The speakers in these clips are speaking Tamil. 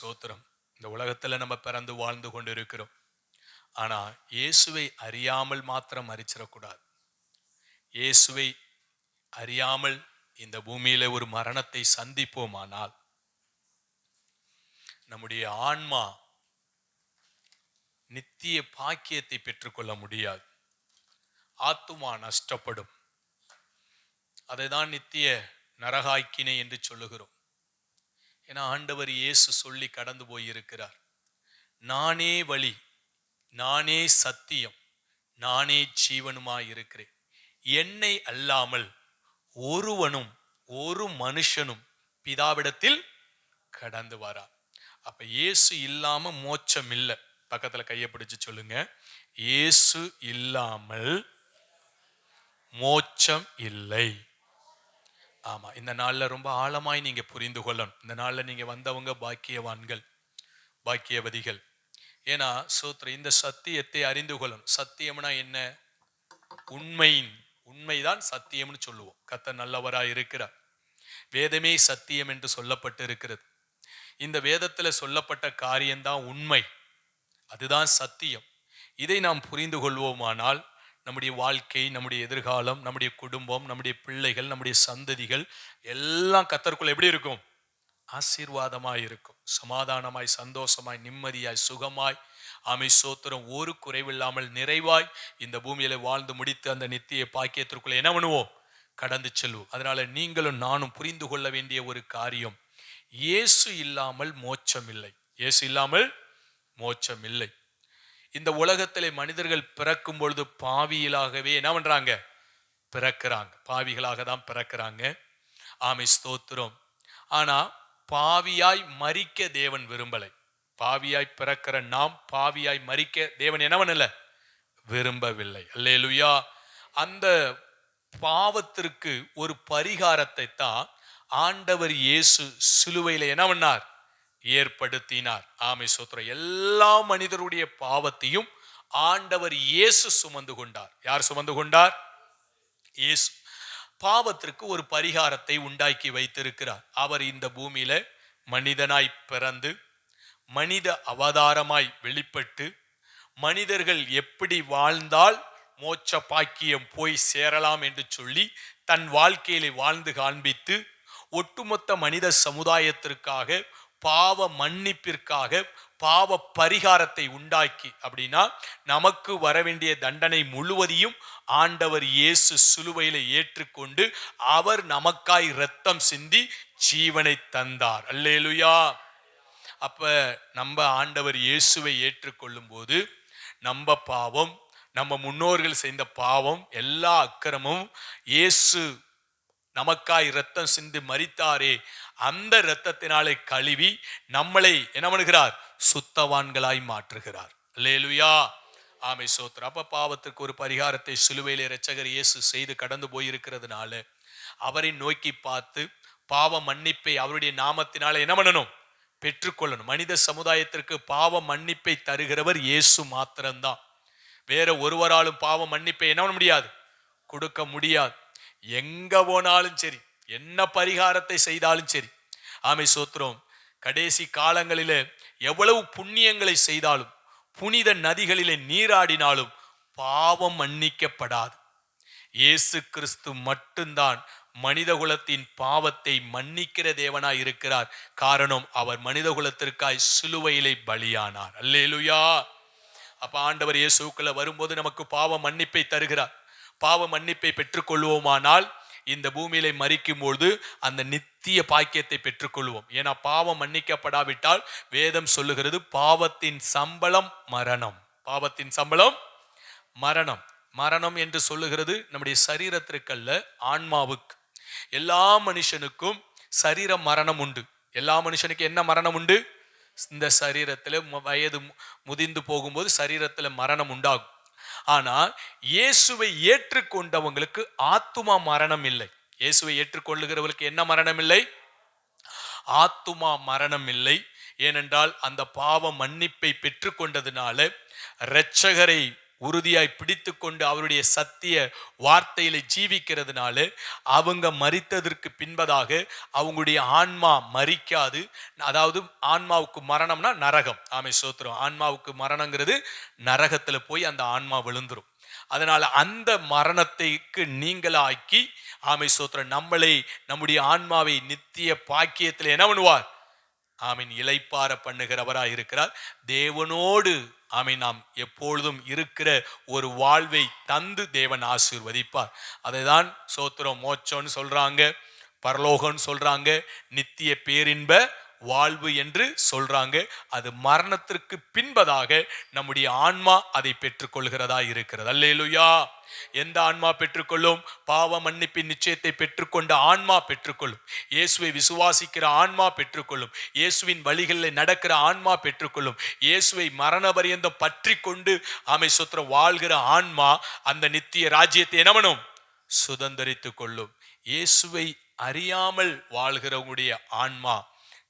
சோத்திரம். இந்த உலகத்துல நம்ம பிறந்து வாழ்ந்து கொண்டு இருக்கிறோம் ஆனா இயேசுவை அறியாமல் மாத்திரம் மறிச்சிடக்கூடாது இயேசுவை அறியாமல் இந்த பூமியில ஒரு மரணத்தை சந்திப்போமானால் நம்முடைய ஆன்மா நித்திய பாக்கியத்தை பெற்றுக்கொள்ள முடியாது. ஆத்துமா நஷ்டப்படும். அதைதான் நித்திய நரகாக்கினை என்று சொல்லுகிறோம். ஏன்னா ஆண்டவர் இயேசு சொல்லி கடந்து போயிருக்கிறார். நானே வழி நானே சத்தியம் நானே ஜீவனுமாய் இருக்கிறேன். என்னை அல்லாமல் ஒருவனும் ஒரு மனுஷனும் பிதாவிடத்தில் கடந்து வரா. அப்ப இயேசு இல்லாம மோட்சம் இல்லை. பக்கத்துல கையை பிடிச்சு சொல்லுங்க. இயேசு இல்லாமல் மோட்சம் இல்லை. ஆமாம் இந்த நாளில் ரொம்ப ஆழமாய் நீங்கள் புரிந்து கொள்ளணும். இந்த நாளில் நீங்கள் வந்தவங்க பாக்கியவான்கள் பாக்கியவதிகள். ஏன்னா சூத்திர இந்த சத்தியத்தை அறிந்து கொள்ளணும். சத்தியம்னா என்ன? உண்மையின் உண்மைதான் சத்தியம்னு சொல்லுவோம். கத்த நல்லவராக இருக்கிறார். வேதமே சத்தியம் என்று சொல்லப்பட்டு இருக்கிறது இந்த வேதத்தில் சொல்லப்பட்ட காரியம்தான் உண்மை. அதுதான் சத்தியம். இதை நாம் புரிந்து கொள்வோமானால் நம்முடைய வாழ்க்கை நம்முடைய எதிர்காலம் நம்முடைய குடும்பம் நம்முடைய பிள்ளைகள் நம்முடைய சந்ததிகள் எல்லாம் கத்தருக்குள்ள எப்படி இருக்கும்? ஆசீர்வாதமாய் இருக்கும். சமாதானமாய் சந்தோஷமாய் நிம்மதியாய் சுகமாய் ஆமை சோத்திரம் ஒரு குறைவில்லாமல் நிறைவாய் இந்த பூமியில வாழ்ந்து முடித்து அந்த நித்திய பாக்கியத்திற்குள்ள என்ன பண்ணுவோம்? கடந்து செல்வோம். அதனால நீங்களும் நானும் புரிந்து கொள்ள வேண்டிய ஒரு காரியம். இயேசு இல்லாமல் மோட்சம் இல்லை இயேசு இல்லாமல் மோட்சம் இல்லை இந்த உலகத்திலே மனிதர்கள் பிறக்கும் பொழுது பாவியிலாகவே என்ன பண்றாங்க? பிறக்கிறாங்க. பாவிகளாக தான் பிறக்கிறாங்க. ஆமை ஸ்தோத்திரம். ஆனா பாவியாய் மறிக்க தேவன் விரும்பலை. பாவியாய் பிறக்கிற நாம் பாவியாய் மறிக்க தேவன் என்ன இல்லை விரும்பவில்லை. அல்லேலுயா. அந்த பாவத்திற்கு ஒரு பரிகாரத்தை தான் ஆண்டவர் இயேசு சிலுவையில என்ன பண்ணார்? ஏற்படுத்தினார். ஆமை சோத்திரம். எல்லா மனிதருடைய பாவத்தையும் ஆண்டவர் இயேசு சுமந்து கொண்டார். யார் சுமந்து கொண்டார்? இயேசு. பாவத்திற்கு ஒரு பரிகாரத்தை உண்டாக்கி வைத்திருக்கிறார். அவர் இந்த பூமியில மனிதனாய் பிறந்து மனித அவதாரமாய் வெளிப்பட்டு மனிதர்கள் எப்படி வாழ்ந்தால் மோட்ச பாக்கியம் போய் சேரலாம் என்று சொல்லி தன் வாழ்க்கையிலே வாழ்ந்து காண்பித்து ஒட்டுமொத்த மனித சமுதாயத்திற்காக பாவ மன்னிப்பிற்காக பாவ பரிகாரத்தை உண்டாக்கி. அப்படின்னா நமக்கு வர வேண்டிய தண்டனை முழுவதையும் ஆண்டவர் இயேசு சிலுவையில் ஏற்றுக்கொண்டு அவர் நமக்காய் இரத்தம் சிந்தி ஜீவனை தந்தார். அல்லேலுயா. அப்ப நம்ம ஆண்டவர் இயேசுவை ஏற்றுக்கொள்ளும் போது நம்ம பாவம் நம்ம முன்னோர்கள் செய்த பாவம் எல்லா அக்கிரமும் இயேசு நமக்காய் இரத்தம் சிந்து மறித்தாரே அந்த இரத்தத்தினாலே கழுவி நம்மளை என்ன பண்ணுகிறார்? சுத்தவான்களாய் மாற்றுகிறார். லேலுயா ஆமை சோத்திர அப்ப பாவத்திற்கு ஒரு பரிகாரத்தை சிலுவையிலே இரட்சகர் இயேசு செய்து கடந்து போயிருக்கிறதுனால அவரை நோக்கி பார்த்து பாவ மன்னிப்பை அவருடைய நாமத்தினால என்ன பண்ணணும்? பெற்றுக்கொள்ளணும். மனித சமுதாயத்திற்கு பாவ மன்னிப்பை தருகிறவர் இயேசு மாத்திரம்தான். வேற ஒருவராலும் பாவ மன்னிப்பை என்ன பண்ண முடியாது? கொடுக்க முடியாது. எங்க போனாலும் சரி என்ன பரிகாரத்தை செய்தாலும் சரி ஆமை சோத்திரம் கடைசி காலங்களிலே எவ்வளவு புண்ணியங்களை செய்தாலும் புனித நதிகளிலே நீராடினாலும் பாவம் மன்னிக்கப்படாது. இயேசு கிறிஸ்து மட்டும்தான் மனிதகுலத்தின் பாவத்தை மன்னிக்கிற தேவனாய் இருக்கிறார். காரணம் அவர் மனிதகுலத்திற்காய் சிலுவையிலே பலியானார். அல்லேலுயா! அப்ப ஆண்டவர் இயேசுக்குள்ள வரும்போது நமக்கு பாவம் மன்னிப்பை தருகிறார். பாவ மன்னிப்பை பெற்றுக்கொள்வோமானால் இந்த பூமியில மறிக்கும் பொழுது அந்த நித்திய பாக்கியத்தை பெற்றுக்கொள்வோம். ஏன்னா பாவம் மன்னிக்கப்படாவிட்டால் வேதம் சொல்லுகிறது பாவத்தின் சம்பளம் மரணம். பாவத்தின் சம்பளம் மரணம். மரணம் என்று சொல்லுகிறது நம்முடைய சரீரத்திற்கல்ல ஆன்மாவுக்கு. எல்லா மனுஷனுக்கும் சரீர மரணம் உண்டு. எல்லா மனுஷனுக்கும் என்ன மரணம் உண்டு? இந்த சரீரத்தில் வயது முதிர்ந்து போகும்போது சரீரத்தில் மரணம் உண்டாகும். ஆனா இயேசுவை ஏற்றுக்கொண்டவங்களுக்கு ஆத்துமா மரணம் இல்லை இயேசுவை ஏற்றுக்கொள்ளுகிறவர்களுக்கு என்ன மரணம் இல்லை ஆத்துமா மரணம் இல்லை ஏனென்றால் அந்த பாவ மன்னிப்பை பெற்றுக்கொண்டதுனால இரட்சகரை உறுதியாய் பிடித்து கொண்டு அவருடைய சத்திய வார்த்தையில ஜீவிக்கிறதுனால அவங்க மறித்ததற்கு பின்பதாக அவங்களுடைய ஆன்மா மரிக்காது. அதாவது ஆன்மாவுக்கு மரணம்னா நரகம். ஆமை சோத்திரம். ஆன்மாவுக்கு மரணங்கிறது நரகத்துல போய் அந்த ஆன்மா விழுந்துரும். அதனால அந்த மரணத்தைக்கு நீங்களாக்கி ஆமை சோத்திரம் நம்மளை நம்முடைய ஆன்மாவை நித்திய பாக்கியத்தில் என்ன பண்ணுவார்? ஆமீன் இலைப்பார பண்ணுகிறவராக இருக்கிறார் தேவனோடு ஆமை நாம் எப்பொழுதும் இருக்கிற ஒரு வாழ்வை தந்து தேவன் ஆசீர்வதிப்பார். அதை தான் சோத்திரம் மோச்சோன்னு சொல்கிறாங்க பரலோகம்னு சொல்கிறாங்க நித்திய பேரின்ப வாழ்வு என்று சொல்றாங்க. அது மரணத்திற்கு பின்பதாக நம்முடைய ஆன்மா அதை பெற்றுக்கொள்கிறதா இருக்கிறது. அல்லேலுயா. எந்த ஆன்மா பெற்றுக்கொள்ளும்? பாவ மன்னிப்பின் நிச்சயத்தை பெற்றுக்கொண்ட ஆன்மா பெற்றுக்கொள்ளும். இயேசுவை விசுவாசிக்கிற ஆன்மா பெற்றுக்கொள்ளும். இயேசுவின் வழிகளில் நடக்கிற ஆன்மா பெற்றுக்கொள்ளும். இயேசுவை மரண பரியந்தம் பற்றி கொண்டு ஆமை சுத்திரம் வாழ்கிற ஆன்மா அந்த நித்திய ராஜ்யத்தை என்னவனும் சுதந்திரித்து கொள்ளும் இயேசுவை அறியாமல் வாழ்கிறவங்களுடைய ஆன்மா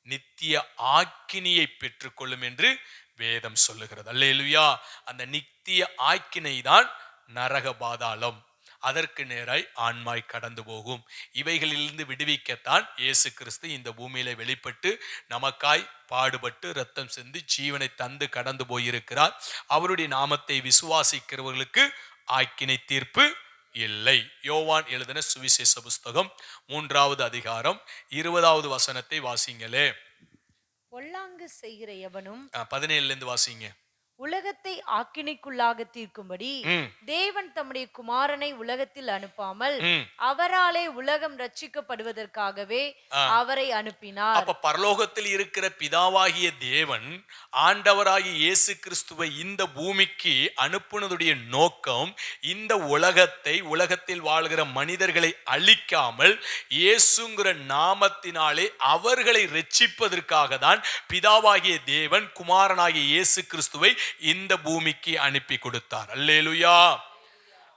நித்திய ஆக்கினியை பெற்றுக்கொள்ளும் என்று வேதம் சொல்லுகிறது. அல்லேலுயா! அந்த நித்திய ஆக்கினை தான் நரக பாதாளம். அதற்கு நேராய் ஆன்மாய் கடந்து போகும். இவைகளிலிருந்து விடுவிக்கத்தான் இயேசு கிறிஸ்து இந்த பூமியில வெளிப்பட்டு நமக்காய் பாடுபட்டு ரத்தம் செந்து ஜீவனை தந்து கடந்து போயிருக்கிறார். அவருடைய நாமத்தை விசுவாசிக்கிறவர்களுக்கு ஆக்கினை தீர்ப்பு இல்லை. யோவான் எழுதின சுவிசேஷ புஸ்தகம் மூன்றாவது அதிகாரம் இருபதாவது வசனத்தை வாசிங்களே. பொல்லாங்கு செய்கிற எவனும் பதினேழுல இருந்து வாசிங்க. உலகத்தை ஆக்கினைக்குள்ளாக தீர்க்கும்படி தேவன் தம்முடைய குமாரனை உலகத்தில் அனுப்பாமல். அவராலே உலகம் ரட்சிக்கப்படுவதற்காகவே. அவரை அனுப்பினார் அப்ப பரலோகத்தில் இருக்கிற பிதாவாகிய தேவன் ஆண்டவராகிய இயேசு கிறிஸ்துவை இந்த பூமிக்கு அனுப்புனதுடைய நோக்கம் இந்த உலகத்தை உலகத்தில் வாழ்கிற மனிதர்களை அழிக்காமல் இயேசுங்கிற நாமத்தினாலே அவர்களை ரட்சிப்பதற்காக தான் பிதாவாகிய தேவன் குமாரனாகிய இயேசு கிறிஸ்துவை இந்த பூமிக்கு அனுப்பி கொடுத்தார். அல்லேலுயா.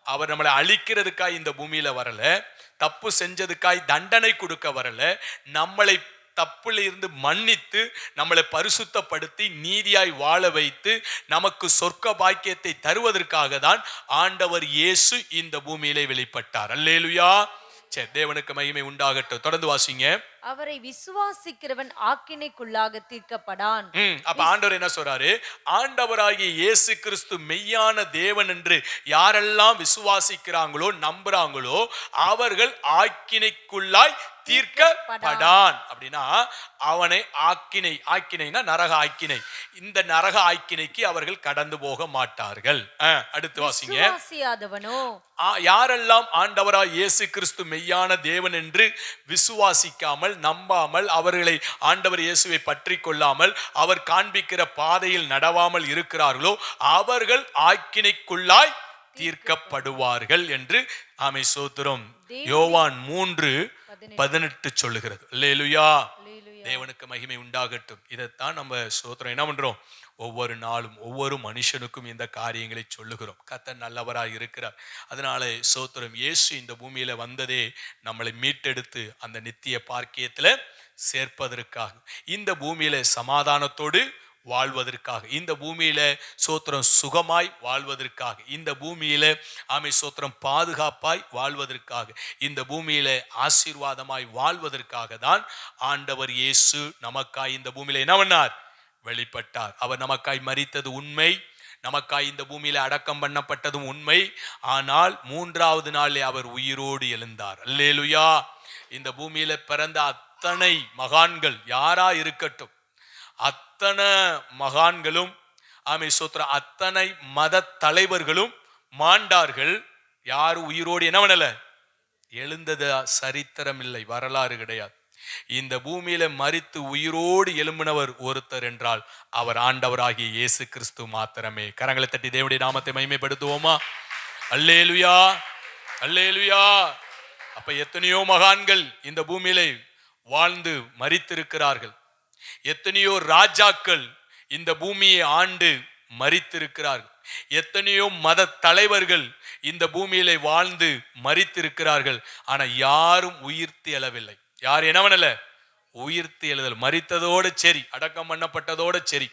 அவர் நம்மளை அழிக்கிறதுக்காய் இந்த பூமியில வரல தப்பு செஞ்சதுக்காய் தண்டனை கொடுக்க வரல நம்மளை தப்புல இருந்து மன்னித்து நம்மளை பரிசுத்தப்படுத்தி நீதியாய் வாழ வைத்து நமக்கு சொர்க்க பாக்கியத்தை தருவதற்காக தான் ஆண்டவர் இயேசு இந்த பூமியிலே வெளிப்பட்டார். அல்லேலுயா. சரி தேவனுக்கு மகிமை உண்டாகட்டும். தொடர்ந்து வாசிங்க. அவரை விசுவாசிக்கிறவன் ஆக்கினைக்குள்ளாக தீர்க்கப்படான். அப்ப ஆண்டவர் என்ன சொல்றாரு? ஆண்டவராகிய இயேசு கிறிஸ்து மெய்யான தேவன் என்று யாரெல்லாம் விசுவாசிக்கிறாங்களோ நம்புறாங்களோ அவர்கள் ஆக்கினைக்குள்ளாய் தீர்க்கப்படான். அப்படின்னா அவனை ஆக்கினை ஆக்கினைனா நரக ஆக்கினை. இந்த நரக ஆக்கினைக்கு அவர்கள் கடந்து போக மாட்டார்கள். அடுத்து வாசிங்க. யாரெல்லாம் ஆண்டவராய் இயேசு கிறிஸ்து மெய்யான தேவன் என்று விசுவாசிக்காமல் நம்பாமல் அவர்களை ஆண்டவர் இயேசுவை பற்றி கொள்ளாமல் அவர் காண்பிக்கிற பாதையில் நடவாமல் இருக்கிறார்களோ அவர்கள் ஆக்கினைக்குள்ளாய் தீர்க்கப்படுவார்கள் என்று ஆமை சோத்திரம். யோவான் மூன்று பதினெட்டு. சொல்லுகிறது. அல்லேலூயா. தேவனுக்கு மகிமை உண்டாகட்டும். இதைத்தான் நம்ம சோத்திரம் என்ன பண்றோம்? ஒவ்வொரு நாளும் ஒவ்வொரு மனுஷனுக்கும் இந்த காரியங்களை சொல்லுகிறோம். கர்த்தர் நல்லவராய் இருக்கிறார். அதனால சோத்திரம் இயேசு இந்த பூமியில வந்ததே நம்மளை மீட்டெடுத்து அந்த நித்திய பார்க்கியத்துல சேர்ப்பதற்காக. இந்த பூமியில சமாதானத்தோடு வாழ்வதற்காக. இந்த பூமியில சோத்திரம் சுகமாய் வாழ்வதற்காக. இந்த பூமியில ஆமை சோத்திரம் பாதுகாப்பாய் வாழ்வதற்காக. இந்த பூமியில ஆசீர்வாதமாய் வாழ்வதற்காக தான் ஆண்டவர் இயேசு நமக்காய் இந்த பூமியில என்ன பண்ணார்? வெளிப்பட்டார். அவர் நமக்காய் மறித்தது உண்மை. நமக்காய் இந்த பூமியில அடக்கம் பண்ணப்பட்டதும் உண்மை. ஆனால் மூன்றாவது நாளே அவர் உயிரோடு எழுந்தார். அல்லேலுயா! இந்த பூமியில பிறந்த அத்தனை மகான்கள் யாரா இருக்கட்டும். அத்தனை மகான்களும் ஆமை சோத்திர அத்தனை மத தலைவர்களும் மாண்டார்கள். யார் உயிரோடு என்ன பண்ணல? எழுந்தது சரித்திரம் இல்லை வரலாறு கிடையாது. இந்த பூமியில மறித்து உயிரோடு எழும்பினவர் ஒருத்தர் என்றால் அவர் ஆண்டவராகிய இயேசு கிறிஸ்து மாத்திரமே. கரங்களை தட்டி தேவனுடைய நாமத்தை மகிமைப்படுத்துவோமா? அல்லேலுயா! அல்லேலுயா! அப்ப எத்தனையோ மகான்கள் இந்த பூமியிலே வாழ்ந்து மறித்திருக்கிறார்கள் எத்தனையோ ராஜாக்கள் இந்த பூமியை ஆண்டு மறித்திருக்கிறார்கள். எத்தனையோ மத தலைவர்கள் இந்த பூமியிலே வாழ்ந்து மறித்திருக்கிறார்கள். ஆனா யாரும் உயிர்த்து எழவில்லை. யார் என்ன பண்ணல? உயிர்த்து எழுதல். மறித்ததோட சரி அடக்கம் பண்ணப்பட்டதோட சரி.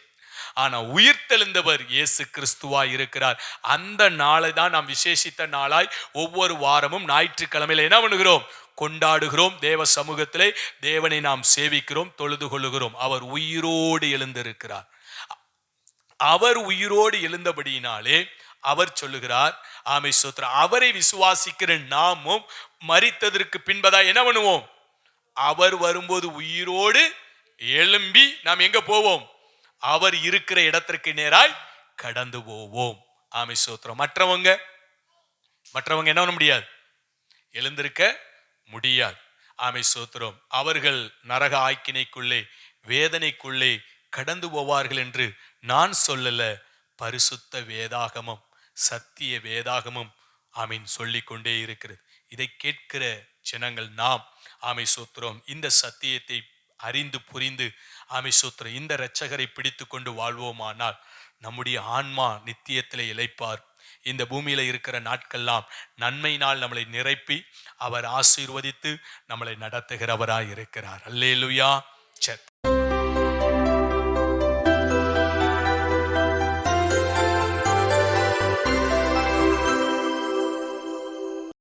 ஆனா உயிர்த்தெழுந்தவர் இயேசு கிறிஸ்துவா இருக்கிறார். அந்த நாளை தான் நாம் விசேஷித்த நாளாய் ஒவ்வொரு வாரமும் ஞாயிற்றுக்கிழமையில என்ன பண்ணுகிறோம்? கொண்டாடுகிறோம் தேவ சமூகத்திலே. தேவனை நாம் சேவிக்கிறோம் தொழுது கொள்ளுகிறோம். அவர் உயிரோடு எழுந்திருக்கிறார். அவர் உயிரோடு எழுந்தபடியினாலே அவர் சொல்லுகிறார் ஆமை சோத்திரம் அவரை விசுவாசிக்கிற நாமும் மறித்ததற்கு பின்பதா என்ன பண்ணுவோம்? அவர் வரும்போது உயிரோடு எழும்பி நாம் எங்க போவோம்? அவர் இருக்கிற இடத்திற்கு நேராய் கடந்து போவோம். ஆமை சோத்திரம் மற்றவங்க? மற்றவங்க என்ன பண்ண முடியாது? எழுந்திருக்க முடியாது. ஆமை சோத்திரம் அவர்கள் நரக ஆக்கினைக்குள்ளே வேதனைக்குள்ளே கடந்து போவார்கள் என்று நான் சொல்லல. பரிசுத்த வேதாகமம் சத்திய வேதாகமம் ஆமீன் சொல்லிக்கொண்டே இருக்கிறது. இதை கேட்கிற ஜனங்கள் நாம் ஆமை சோத்திரம் இந்த சத்தியத்தை அறிந்து புரிந்து ஆமை சோத்திரம் இந்த இரட்சகரை பிடித்து கொண்டு வாழ்வோமானால் நம்முடைய ஆன்மா நித்தியத்தில் இழைப்பார் இந்த பூமியில் இருக்கிற நாட்கள்லாம் நன்மையினால் நம்மளை நிரப்பி அவர் ஆசீர்வதித்து நம்மளை நடத்துகிறவராய் இருக்கிறார் அல்லேலுயா. சரி